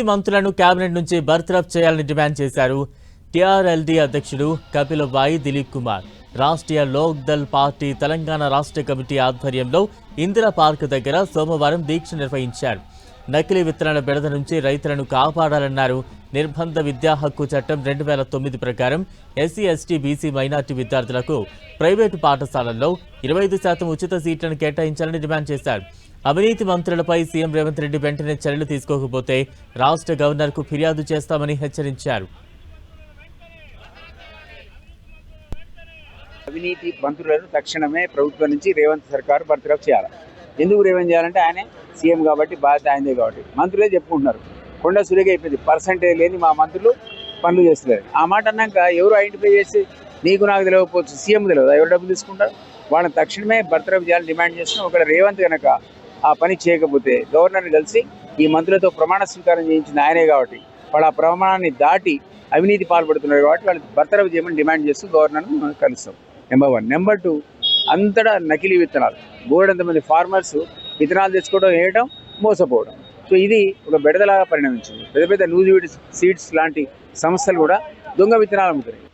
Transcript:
అవినీతి మంత్రులను కేబినెట్ నుంచి బర్తరఫ్ చేయాలని డిమాండ్ చేశారు టీఆర్ఎల్డీ అధ్యక్షుడు కపిలబాయి దిలీప్ కుమార్. రాష్ట్రీయ లోక్ దళ్ పార్టీ తెలంగాణ రాష్ట్ర కమిటీ ఆధ్వర్యంలో ఇందిరా పార్క్ దగ్గర సోమవారం దీక్ష నిర్వహించారు. నకిలీ విత్తనాల బెడద నుంచి రైతులను కాపాడాలన్నారు నిర్బంధ విద్యా హక్కు చట్టం రెండు వేల తొమ్మిది ప్రకారం ఎస్సీ ఎస్టీ బీసీ మైనార్టీ విద్యార్థులకు ప్రైవేటు పాఠశాలల్లో ఇరవై ఐదు శాతం ఉచిత సీట్లను కేటాయించాలని డిమాండ్ చేశారు. అవినీతి మంత్రులపై సీఎం రేవంత్ రెడ్డి వెంటనే చర్యలు తీసుకోకపోతే రాష్ట్ర గవర్నర్కు ఫిర్యాదు చేస్తామని హెచ్చరించారు. అవినీతి మంత్రులను తక్షణమే ప్రభుత్వం నుంచి రేవంత్ సర్కారు బర్తరఫ్ చేయాలి. ఎందుకు రేవంత్ చేయాలంటే ఆయనే సీఎం కాబట్టి బాధ్యత ఆయనదే కాబట్టి. మంత్రులే చెప్పుకుంటున్నారు. కొండ సురేగా అయిపోయింది పర్సంటేజ్ లేని మా మంత్రులు పనులు చేస్తున్నారు. ఆ మాట అన్నాక ఎవరు ఐడెంటిఫై చేసి నీకు నాకు తెలియకపోవచ్చు సీఎం తెలియదు? ఎవరు డబ్బులు తీసుకుంటారు? వాళ్ళని తక్షణమే బర్తరఫ్ చేయాలని డిమాండ్ చేస్తున్నాం. ఒకవేళ రేవంత్ కనుక ఆ పని చేయకపోతే గవర్నర్ని కలిసి ఈ మంత్రులతో ప్రమాణ స్వీకారం చేయించిన ఆయనే కాబట్టి వాళ్ళు ఆ ప్రమాణాన్ని దాటి అవినీతి పాల్పడుతున్నారు కాబట్టి వాళ్ళు బర్తరఫ్ చేయమని డిమాండ్ చేస్తూ గవర్నర్ను కలుస్తాం. నెంబర్ వన్ నెంబర్ టూ అంతటా నకిలీ విత్తనాలు. బోర్డంతమంది ఫార్మర్స్ విత్తనాలు తెచ్చుకోవడం వేయడం మోసపోవడం. సో ఇది ఒక బెడదలాగా పరిణమించింది. పెద్ద పెద్ద నూజివీడి సీడ్స్ లాంటి సంస్థలు కూడా దొంగ విత్తనాలు అమ్ముతున్నాయి.